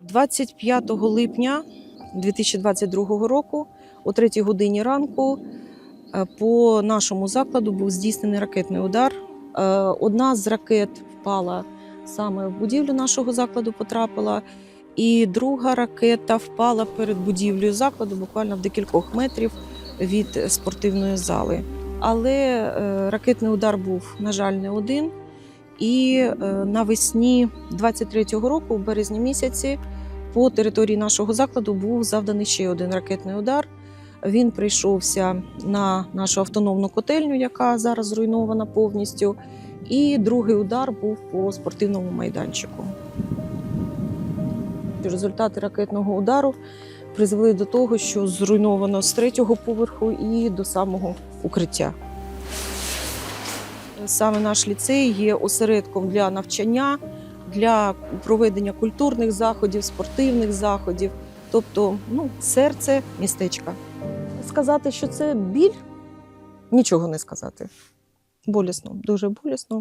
25 липня 2022 року, о 3 годині ранку, е, по нашому закладу був здійснений ракетний удар. Е, Одна з ракет впала саме в будівлю нашого закладу, потрапила, і друга ракета впала перед будівлею закладу, буквально в декількох метрів від спортивної зали. Але е, ракетний удар був, на жаль, не один. І е, навесні 23-го року, в березні місяці, по території нашого закладу був завданий ще один ракетний удар. Він прийшовся на нашу автономну котельню, яка зараз зруйнована повністю. І другий удар був по спортивному майданчику. Результати ракетного удару призвели до того, що зруйновано з третього поверху і до самого укриття. Саме наш ліцей є осередком для навчання, для проведення культурних заходів, спортивних заходів, тобто ну, серце містечка. Сказати, що це біль, нічого не сказати. Болісно, дуже болісно.